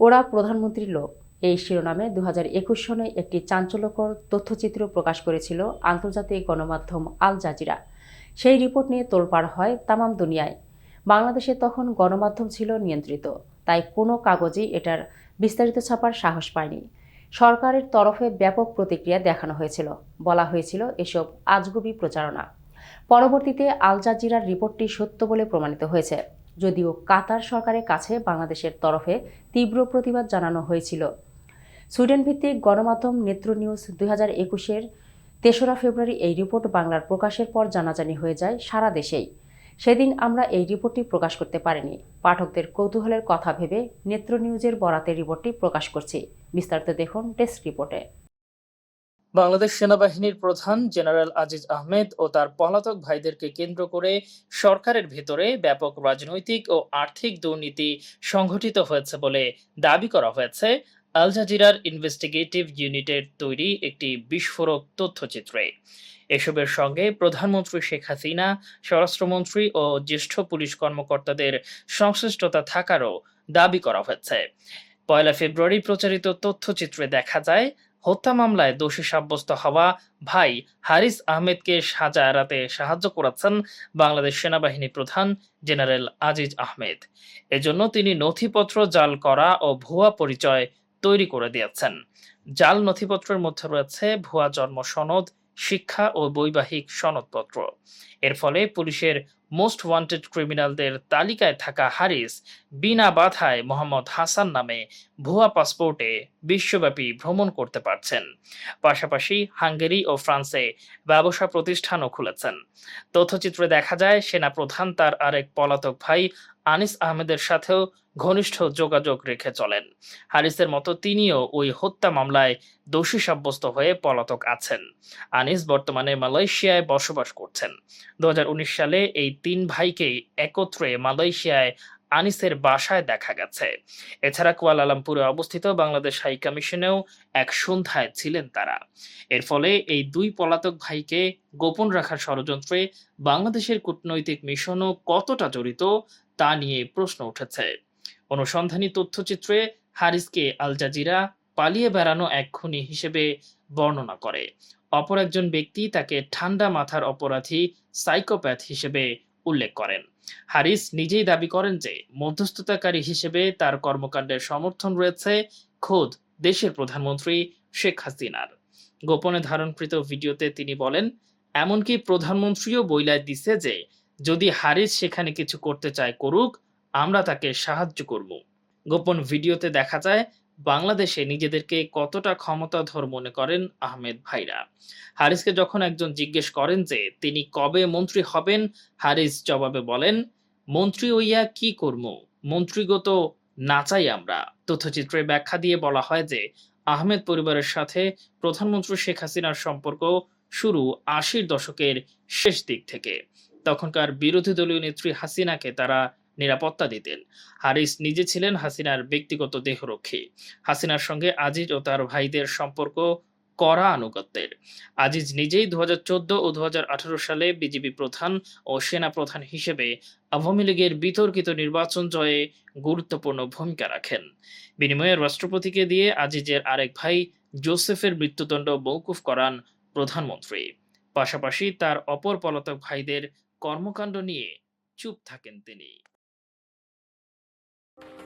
ওরা প্রধানমন্ত্রীর লোক। এই শিরোনামে দু একুশ সনে একটি চাঞ্চল্যকর তথ্যচিত্র প্রকাশ করেছিল আন্তর্জাতিক গণমাধ্যম আল জাজিরা। সেই রিপোর্ট নিয়ে তোলপাড় হয় তামাম দুনিয়ায়। বাংলাদেশে তখন গণমাধ্যম ছিল নিয়ন্ত্রিত, তাই কোনো কাগজেই এটার বিস্তারিত ছাপার সাহস পায়নি। সরকারের তরফে ব্যাপক প্রতিক্রিয়া দেখানো হয়েছিল। বলা হয়েছিল এসব আজগুবি প্রচারণা। পরবর্তীতে আল জাজিরার রিপোর্টটি সত্য বলে প্রমাণিত হয়েছে। যদিও কাতার সরকারের কাছে বাংলাদেশের তরফে তীব্র প্রতিবাদ জানানো হয়েছিল। সুইডেন ভিত্তিক গণমাধ্যম নেত্র নিউজ দুই হাজার একুশের তেসরা ফেব্রুয়ারি এই রিপোর্ট বাংলার প্রকাশের পর জানাজানি হয়ে যায় সারা দেশেই। সেদিন আমরা এই রিপোর্টটি প্রকাশ করতে পারিনি। পাঠকদের কৌতূহলের কথা ভেবে নেত্র নিউজের বরাতে রিপোর্টটি প্রকাশ করছি। বিস্তারিত দেখুন ডেস্ক রিপোর্টে। বাংলাদেশ সেনাবাহিনীর প্রধান জেনারেল আজিজ আহমেদ ও তার পলাতক ভাইদেরকে কেন্দ্র করে সরকারের ভেতরে ব্যাপক রাজনৈতিক ও আর্থিক দুর্নীতি সংঘটিত হয়েছে বলে দাবি করা হয়েছে। আল জাজিরার ইনভেস্টিগেটিভ ইউনিটের তৈরি একটি বিস্ফোরক তথ্যচিত্রে। এসবের সঙ্গে প্রধানমন্ত্রী শেখ হাসিনা, স্বরাষ্ট্রমন্ত্রী ও জ্যেষ্ঠ পুলিশ কর্মকর্তাদের সংশ্লিষ্টতা থাকারও দাবি করা হয়েছে। পয়লা ফেব্রুয়ারি প্রচারিত তথ্যচিত্রে দেখা যায় হত্যা মামলায় দোষী সাব্যস্ত হওয়া ভাই হারিস আহমেদকে সাজা এড়াতে সাহায্য করেছেন বাংলাদেশ সেনাবাহিনী প্রধান জেনারেল আজিজ আহমেদ। এজন্য তিনি নথিপত্র জাল করা ও ভুয়া পরিচয় তৈরি করে দিয়েছেন। জাল নথিপত্রের মধ্যে রয়েছে ভুয়া জন্ম সনদ শিক্ষা ও বৈবাহিক সনদপত্র। এর ফলে পুলিশের মোস্ট ওয়ান্টেড ক্রিমিনালদের তালিকায় থাকা হারিস বিনা বাধায় মোহাম্মদ হাসান নামে ভুয়া পাসপোর্টে বিশ্বব্যাপী ভ্রমণ করতে পারছেন। পাশাপাশি হাঙ্গেরি ও ফ্রান্সে ব্যবসা প্রতিষ্ঠানও খুলেছেন। তথ্যচিত্রে দেখা যায়, সেনা প্রধান তার আরেক পলাতক ভাই আনিস আহমেদের সাথেও ঘনিষ্ঠ যোগাযোগ রেখে চলেন। হারিসের মতো তিনিও ওই হত্যা মামলায় দোষী সাব্যস্ত হয়ে পলাতক আছেন। আনিস বর্তমানে মালয়েশিয়ায় বসবাস করছেন। দু হাজার উনিশ সালে এই তিন ভাইকে একত্রে মালয়েশিয়ায় আনিসের বাসায় দেখা গেছে। এছাড়া কুয়ালালামপুরে অবস্থিত বাংলাদেশ হাই কমিশনেও এক সন্ধ্যায় ছিলেন তারা। এর ফলে এই দুই পলাতক ভাইকে গোপন রাখার ষড়যন্ত্রে বাংলাদেশের কূটনৈতিক মিশনও কতটা জড়িত তা নিয়ে প্রশ্ন উঠেছে। অনুসন্ধানী তথ্যচিত্রে হারিসকে আল জাজিরা পালিয়ে বেড়ানো এক খুনি হিসেবে বর্ণনা করে। অপর একজন ব্যক্তি তাকে ঠান্ডা মাথার অপরাধী সাইকোপ্যাথ হিসেবে উল্লেখ করেন। হারিস নিজেই দাবি করেন যে মধ্যস্থতাকারী হিসেবে তার কর্মকাণ্ডের সমর্থন রয়েছে খোদ দেশের প্রধানমন্ত্রী শেখ হাসিনার। গোপনে ধারণকৃত ভিডিওতে তিনি বলেন, এমনকি প্রধানমন্ত্রীও বইলায় দিছে যে যদি হারিস সেখানে কিছু করতে চায় করুক, আমরা তাকে সাহায্য করব। গোপন ভিডিওতে দেখা যায় বাংলাদেশে নিজেদেরকে কতটা ক্ষমতাধর মনে করেন আহমেদ ভাইরা? হারিসকে যখন একজন জিজ্ঞেস করেন যে, তিনি কবে মন্ত্রী হবেন? হারিস জবাবে বলেন, মন্ত্রী হইয়া কি করব মন্ত্রীগত নাচাই আমরা। তথ্যচিত্রে ব্যাখ্যা দিয়ে বলা হয় যে, আহমেদ পরিবারের সাথে প্রধানমন্ত্রী শেখ হাসিনার সম্পর্ক শুরু আশির দশকের শেষ দিক থেকে। তখনকার বিরোধী দলীয় নেত্রী হাসিনাকে তারা নিরাপত্তা দিতেন। হারিস নিজে ছিলেন হাসিনার ব্যক্তিগত দেহরক্ষী। হাসিনার সঙ্গে আজিজ ও তার ভাইদের সম্পর্ক কড়া আনুগত্যের। আজিজ নিজেই দু ও দু সালে বিজেপি প্রধান ও সেনা প্রধান হিসেবে আওয়ামী লীগের বিতর্কিত নির্বাচন জয়ে গুরুত্বপূর্ণ ভূমিকা রাখেন। বিনিময়ে রাষ্ট্রপতিকে দিয়ে আজিজের আরেক ভাই জোসেফের মৃত্যুদণ্ড মৌকুফ করান প্রধানমন্ত্রী। পাশাপাশি তার অপর পলাতক ভাইদের কর্মকাণ্ড নিয়ে চুপ থাকেন তিনি। Thank you